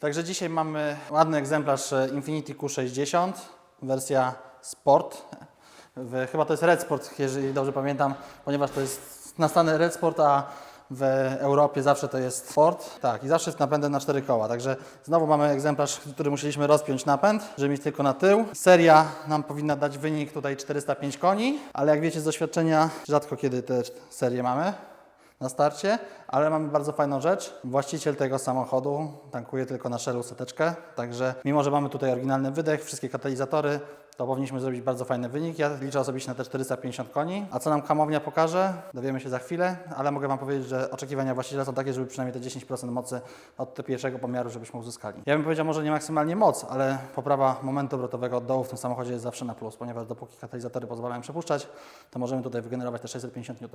Także dzisiaj mamy ładny egzemplarz e, Infiniti Q60, wersja Sport. Chyba to jest Red Sport, jeżeli dobrze pamiętam, ponieważ to jest nastany Red Sport, a w Europie zawsze to jest Sport. Tak, i zawsze z napędem na cztery koła. Także znowu mamy egzemplarz, który musieliśmy rozpiąć napęd, żeby mieć tylko na tył. Seria nam powinna dać wynik tutaj 405 koni, ale jak wiecie z doświadczenia, rzadko kiedy te serie mamy na starcie, ale mamy bardzo fajną rzecz. Właściciel tego samochodu tankuje tylko na Shellu seteczkę, także mimo, że mamy tutaj oryginalny wydech, wszystkie katalizatory, to powinniśmy zrobić bardzo fajny wynik. Ja liczę osobiście na te 450 koni. A co nam hamownia pokaże? Dowiemy się za chwilę, ale mogę Wam powiedzieć, że oczekiwania właściciela są takie, żeby przynajmniej te 10% mocy od tego pierwszego pomiaru, żebyśmy uzyskali. Ja bym powiedział może nie maksymalnie moc, ale poprawa momentu obrotowego od dołu w tym samochodzie jest zawsze na plus, ponieważ dopóki katalizatory pozwalają przepuszczać, to możemy tutaj wygenerować te 650 N.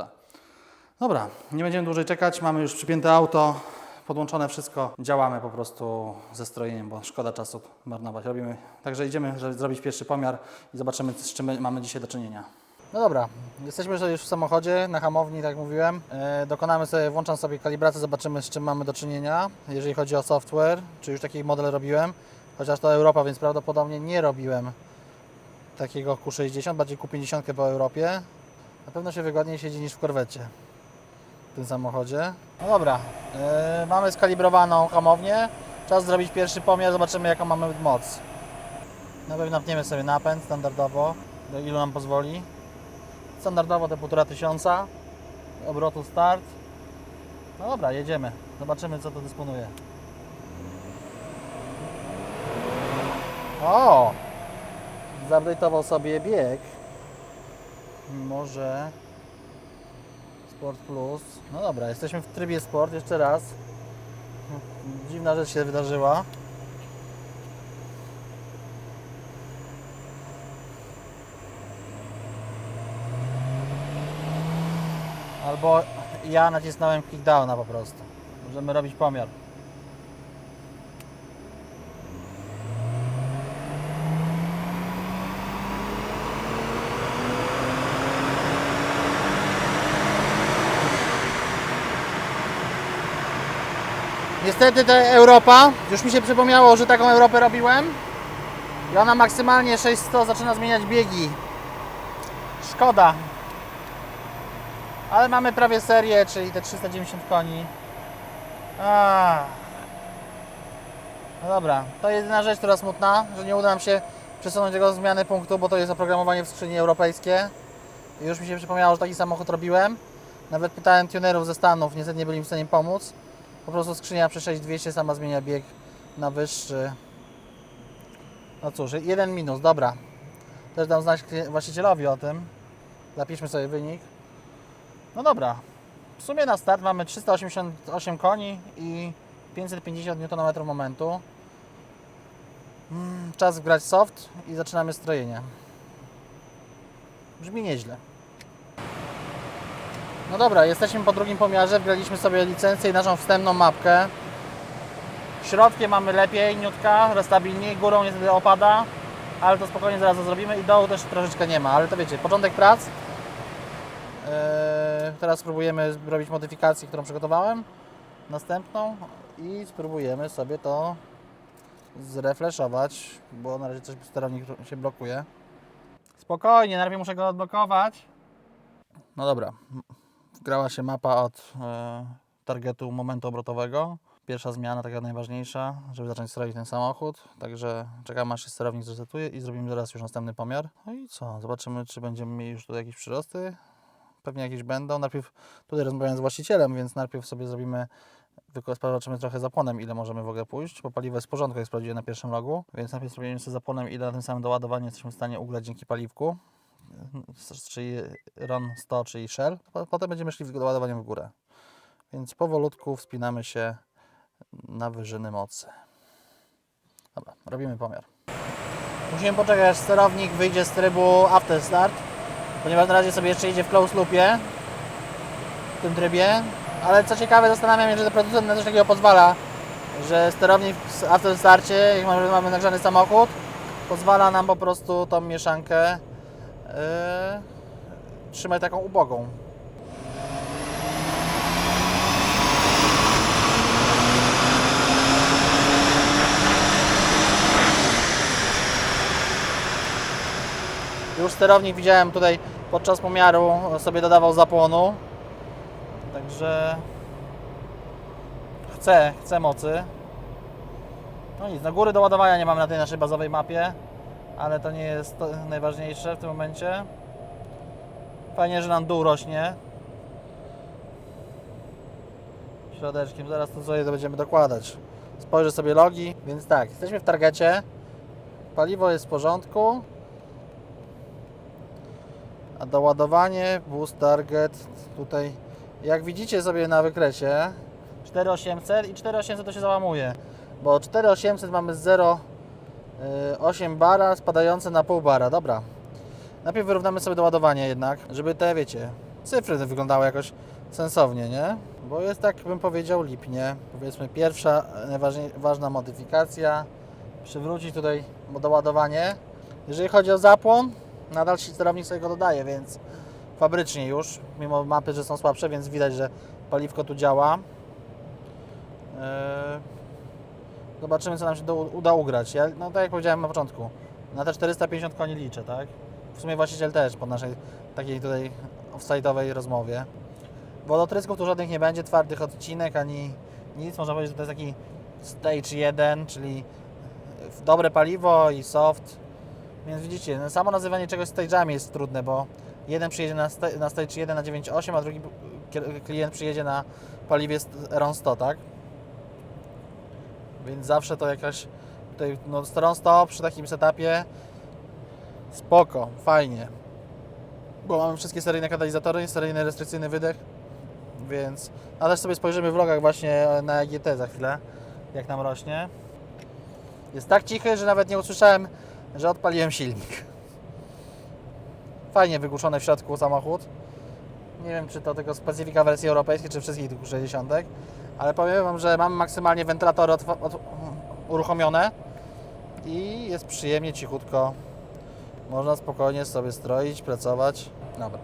Dobra, nie będziemy dłużej czekać. Mamy już przypięte auto, podłączone wszystko. Działamy po prostu ze strojeniem, bo szkoda czasu marnować. Robimy. Także idziemy, żeby zrobić pierwszy pomiar i zobaczymy, z czym mamy dzisiaj do czynienia. No dobra, jesteśmy już w samochodzie, na hamowni, tak jak mówiłem. E, dokonamy sobie, włączam sobie kalibrację, zobaczymy z czym mamy do czynienia, jeżeli chodzi o software, czy już taki model robiłem. Chociaż to Europa, więc prawdopodobnie nie robiłem takiego Q60, bardziej Q50 po Europie. Na pewno się wygodniej siedzi niż w korwecie w tym samochodzie. No dobra, yy, mamy skalibrowaną hamownię. Czas zrobić pierwszy pomiar, zobaczymy jaką mamy moc. Na pewno napniemy sobie napęd standardowo, do ilu nam pozwoli. Standardowo to 1,5 tysiąca, obrotu start. No dobra, jedziemy. Zobaczymy co to dysponuje. O! Zupdate'ował sobie bieg. Może Sport Plus. No dobra, jesteśmy w trybie Sport jeszcze raz. Dziwna rzecz się wydarzyła. Albo ja nacisnąłem kickdowna po prostu. Możemy robić pomiar. Niestety ta Europa, już mi się przypomniało, że taką Europę robiłem i ona maksymalnie 600 zaczyna zmieniać biegi. Szkoda. Ale mamy prawie serię, czyli te 390 koni. A. No dobra, to jedyna rzecz, która smutna, że nie uda nam się przesunąć tego zmiany punktu, bo to jest oprogramowanie w skrzyni europejskie. I już mi się przypomniało, że taki samochód robiłem. Nawet pytałem tunerów ze Stanów, niestety nie byli w stanie pomóc. Po prostu skrzynia przy 6200 sama zmienia bieg na wyższy. No cóż, jeden minus, dobra. Też dam znać właścicielowi o tym. Zapiszmy sobie wynik. No dobra. W sumie na start mamy 388 koni i 550 Nm momentu. Mm, Czas wgrać soft i zaczynamy strojenie. Brzmi nieźle. No dobra, jesteśmy po drugim pomiarze, wgraliśmy sobie licencję i naszą wstępną mapkę. Środkiem mamy lepiej, niutka, restabilniej, górą niestety opada, ale to spokojnie zaraz to zrobimy i dołu też troszeczkę nie ma, ale to wiecie, początek prac. Eee, teraz spróbujemy zrobić modyfikację, którą przygotowałem, następną i spróbujemy sobie to zrefreshować, bo na razie coś sterownik się blokuje. Spokojnie, najpierw muszę go odblokować. No dobra, wgrała się mapa od e, targetu momentu obrotowego. Pierwsza zmiana, taka najważniejsza, żeby zacząć sterować ten samochód. Także czekamy aż się sterownik zresetuje i zrobimy zaraz już następny pomiar. No i co? Zobaczymy, czy będziemy mieli już tutaj jakieś przyrosty. Pewnie jakieś będą. Najpierw tutaj rozmawiałem z właścicielem, więc najpierw sobie zrobimy, zobaczymy trochę zapłonem, ile możemy w ogóle pójść, bo paliwo jest w porządku, jak sprawdziłem na pierwszym logu. Więc najpierw sprawdzimy sobie zapłonem, ile na tym samym doładowaniu jesteśmy w stanie ugrać dzięki paliwku czyli RON 100, czyli Shell. Po- Potem będziemy szli z doładowaniem w górę. Więc powolutku wspinamy się na wyżyny mocy. Dobra, robimy pomiar. Musimy poczekać, aż sterownik wyjdzie z trybu After Start, ponieważ na razie sobie jeszcze idzie w close loopie w tym trybie. Ale co ciekawe, zastanawiam się, że producent na coś takiego pozwala, że sterownik w After Starcie, jak mamy, mamy nagrzany samochód, pozwala nam po prostu tą mieszankę Yy, trzymaj taką ubogą. Już sterownik widziałem tutaj podczas pomiaru e, sobie dodawał zapłonu. Także chcę, chce mocy. No nic, na góry doładowania nie mamy na tej naszej bazowej mapie ale to nie jest to najważniejsze w tym momencie. Fajnie, że nam dół rośnie. Środeczkiem, zaraz to sobie to będziemy dokładać. Spojrzę sobie logi, więc tak, jesteśmy w targecie. Paliwo jest w porządku. A doładowanie, boost target, tutaj jak widzicie sobie na wykresie 4800 i 4800 to się załamuje, bo 4800 mamy 0,8 bara spadające na pół bara, dobra. Najpierw wyrównamy sobie doładowanie jednak, żeby te, wiecie, cyfry wyglądały jakoś sensownie, nie? Bo jest tak, bym powiedział, lipnie. Powiedzmy pierwsza, najważniej, ważna modyfikacja. Przywrócić tutaj doładowanie. Jeżeli chodzi o zapłon, nadal ci sterownik sobie go dodaje, więc fabrycznie już, mimo mapy, że są słabsze, więc widać, że paliwko tu działa. Eee, Zobaczymy, co nam się do, uda ugrać. Ja, no tak jak powiedziałem na początku, na te 450 koni liczę, tak? W sumie właściciel też po naszej takiej tutaj offsite'owej rozmowie. Wodotrysków tu żadnych nie będzie, twardych odcinek, ani nic. Można powiedzieć, że to jest taki stage 1, czyli dobre paliwo i soft. Więc widzicie, no samo nazywanie czegoś stage'ami jest trudne, bo jeden przyjedzie na, sta- na stage 1 na 9.8, a drugi klient przyjedzie na paliwie RON 100, tak? Więc zawsze to jakaś tutaj, no stron przy takim setupie spoko, fajnie. Bo mamy wszystkie seryjne katalizatory, seryjny restrykcyjny wydech, więc a też sobie spojrzymy w vlogach właśnie na EGT za chwilę, jak nam rośnie. Jest tak cichy, że nawet nie usłyszałem, że odpaliłem silnik. Fajnie wygłuszony w środku samochód. Nie wiem, czy to tylko specyfika wersji europejskiej, czy wszystkich tych 60, ale powiem Wam, że mamy maksymalnie wentylatory otwa- od, uruchomione i jest przyjemnie, cichutko. Można spokojnie sobie stroić, pracować. Dobra,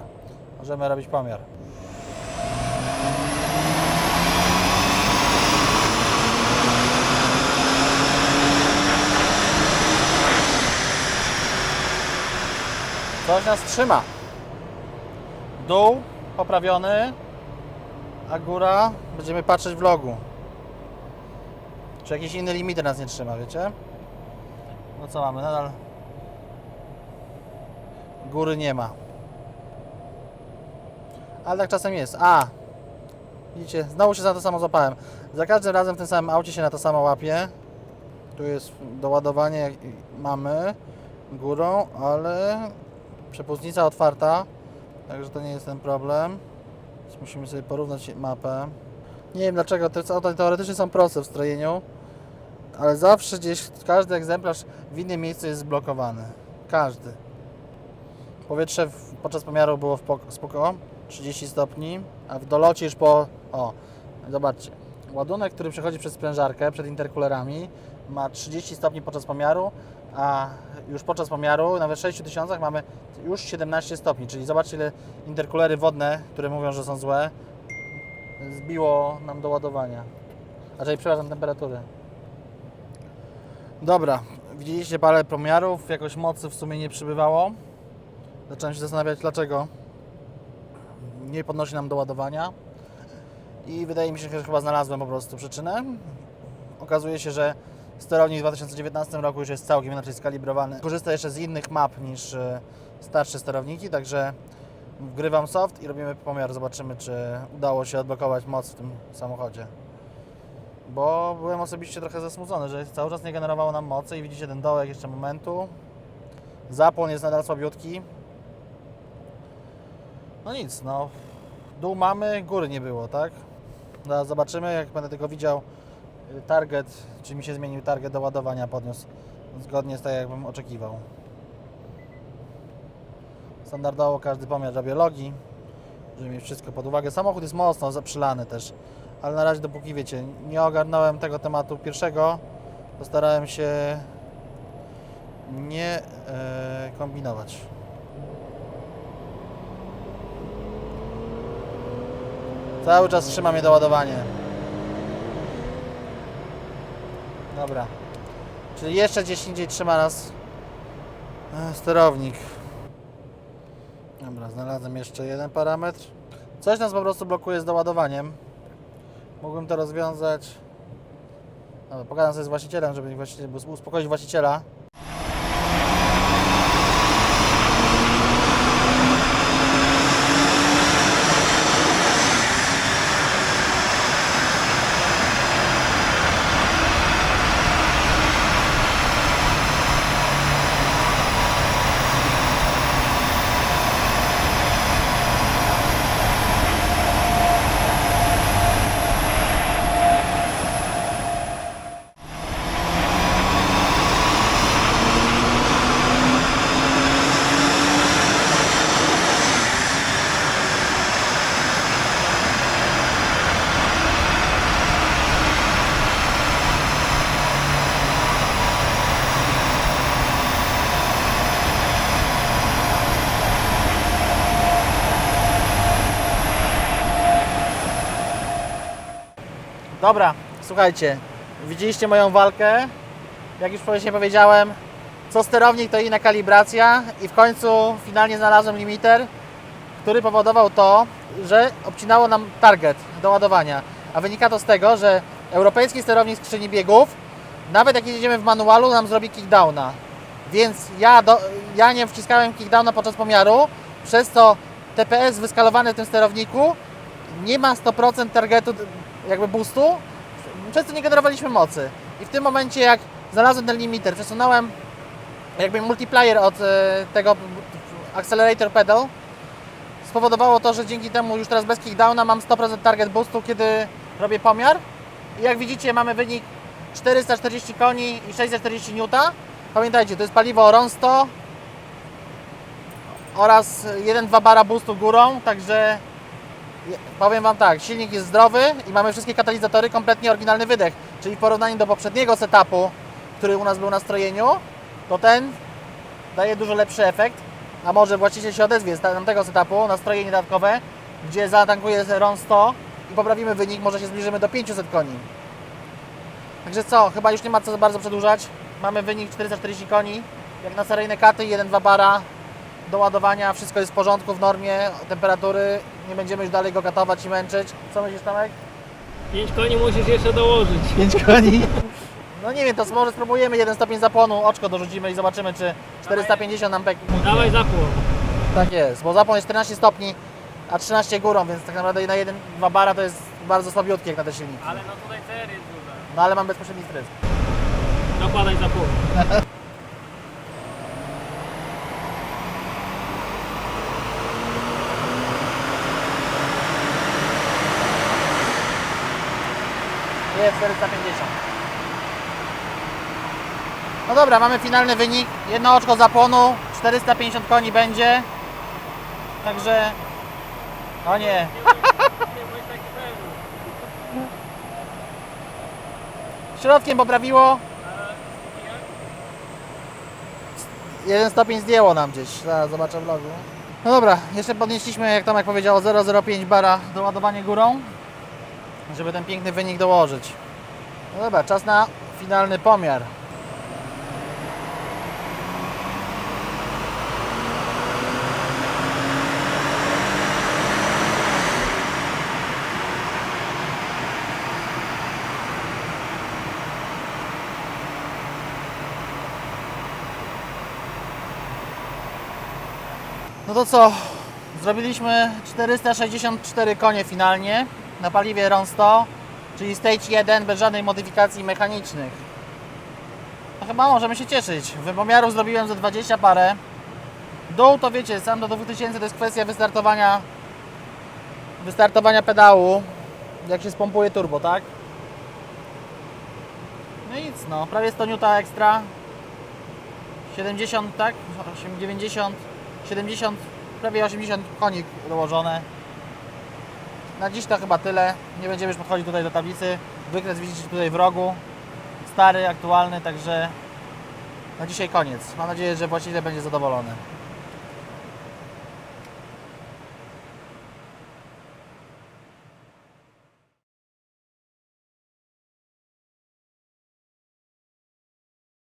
możemy robić pomiar. Coś nas trzyma. Dół poprawiony, a góra będziemy patrzeć w logu. Czy jakiś inny limiter nas nie trzyma, wiecie? No co mamy? Nadal góry nie ma. Ale tak czasem jest. A! Widzicie, znowu się za to samo złapałem. Za każdym razem w tym samym aucie się na to samo łapie. Tu jest doładowanie, mamy górą, ale przepustnica otwarta, także to nie jest ten problem. Więc musimy sobie porównać mapę. Nie wiem dlaczego, te auta teoretycznie są proste w strojeniu, ale zawsze gdzieś każdy egzemplarz w innym miejscu jest zblokowany. Każdy. Powietrze w, podczas pomiaru było w pok- spoko, 30 stopni, a w dolocie już po... O, zobaczcie. Ładunek, który przechodzi przez sprężarkę, przed interkulerami, ma 30 stopni podczas pomiaru, a już podczas pomiaru, nawet w 6000 mamy już 17 stopni, czyli zobaczcie ile interkulery wodne, które mówią, że są złe, zbiło nam do ładowania. Czyli przepraszam, temperatury. Dobra, widzieliście parę pomiarów, jakoś mocy w sumie nie przybywało. Zacząłem się zastanawiać dlaczego nie podnosi nam do ładowania i wydaje mi się, że chyba znalazłem po prostu przyczynę. Okazuje się, że sterownik w 2019 roku już jest całkiem inaczej skalibrowany. Korzysta jeszcze z innych map niż e, starsze sterowniki, także wgrywam soft i robimy pomiar, zobaczymy czy udało się odblokować moc w tym samochodzie. Bo byłem osobiście trochę zasmucony, że cały czas nie generowało nam mocy i widzicie ten dołek jeszcze momentu. Zapłon jest nadal słabiutki. No nic, no. Dół mamy, góry nie było, tak? Zaraz zobaczymy, jak będę tylko widział target, czy mi się zmienił target do ładowania, podniósł zgodnie z tak, jakbym oczekiwał. Standardowo każdy pomiar robię logi, żeby mieć wszystko pod uwagę. Samochód jest mocno zaprzylany też, ale na razie dopóki wiecie, nie ogarnąłem tego tematu pierwszego, to starałem się nie e, kombinować. Cały czas trzyma mnie doładowanie. Dobra. Czyli jeszcze gdzieś indziej trzyma nas e, sterownik. Dobra, znalazłem jeszcze jeden parametr. Coś nas po prostu blokuje z doładowaniem. Mógłbym to rozwiązać. Dobra, pogadam sobie z właścicielem, żeby uspokoić właściciela. Dobra, słuchajcie, widzieliście moją walkę. Jak już wcześniej powiedziałem, co sterownik to inna kalibracja i w końcu finalnie znalazłem limiter, który powodował to, że obcinało nam target do ładowania. A wynika to z tego, że europejski sterownik skrzyni biegów, nawet jak jedziemy w manualu, nam zrobi kickdowna. Więc ja, do, ja nie wciskałem kickdowna podczas pomiaru, przez co TPS wyskalowany w tym sterowniku nie ma 100% targetu, jakby boostu, przez nie generowaliśmy mocy. I w tym momencie, jak znalazłem ten limiter, przesunąłem jakby multiplier od e, tego accelerator pedal, spowodowało to, że dzięki temu już teraz bez kickdowna mam 100% target boostu, kiedy robię pomiar. I jak widzicie, mamy wynik 440 koni i 640 N. Pamiętajcie, to jest paliwo RON 100 oraz 1-2 bara boostu górą, także powiem Wam tak, silnik jest zdrowy i mamy wszystkie katalizatory, kompletnie oryginalny wydech, czyli w porównaniu do poprzedniego setupu, który u nas był na strojeniu, to ten daje dużo lepszy efekt, a może właściciel się odezwie z tamtego setupu, na strojenie dodatkowe, gdzie zatankuje RON 100 i poprawimy wynik, może się zbliżymy do 500 koni. Także co, chyba już nie ma co za bardzo przedłużać. Mamy wynik 440 koni, jak na seryjne katy, 1-2 bara do ładowania, wszystko jest w porządku, w normie temperatury, nie będziemy już dalej go katować i męczyć. Co myślisz Tomek? 5 koni musisz jeszcze dołożyć. 5 koni. No nie wiem, to może spróbujemy jeden stopień zapłonu, oczko dorzucimy i zobaczymy, czy 450 nam pek. Dawaj zapłon. Tak jest, bo zapłon jest 14 stopni, a 13 górą, więc tak naprawdę na 1-2 bara to jest bardzo słabiutki jak na te silniki. Ale no tutaj CR jest duże. No ale mam bezpośredni strysk. Nakładaj zapłon. Jest 450. No dobra, mamy finalny wynik. Jedno oczko zapłonu, 450 koni będzie. Także... O nie. Nie. Środkiem poprawiło. Jeden stopień zdjęło nam gdzieś. Zaraz zobaczę vlogu. No dobra, jeszcze podnieśliśmy, jak Tomek powiedział, 0,05 bara do ładowania górą, żeby ten piękny wynik dołożyć. No dobra, czas na finalny pomiar. No to co? Zrobiliśmy 464 konie finalnie na paliwie RON 100, czyli stage 1 bez żadnej modyfikacji mechanicznych. No chyba możemy się cieszyć. Wypomiarów zrobiłem za 20 parę. Dół to wiecie, sam do 2000 to jest kwestia wystartowania wystartowania pedału, jak się spompuje turbo, tak? No nic, no, prawie 100 N ekstra. 70, tak? 8, 90, 70, prawie 80 koni dołożone. Na dziś to chyba tyle. Nie będziemy już podchodzić tutaj do tablicy. Wykres widzicie tutaj w rogu. Stary, aktualny, także na dzisiaj koniec. Mam nadzieję, że właściciel będzie zadowolony.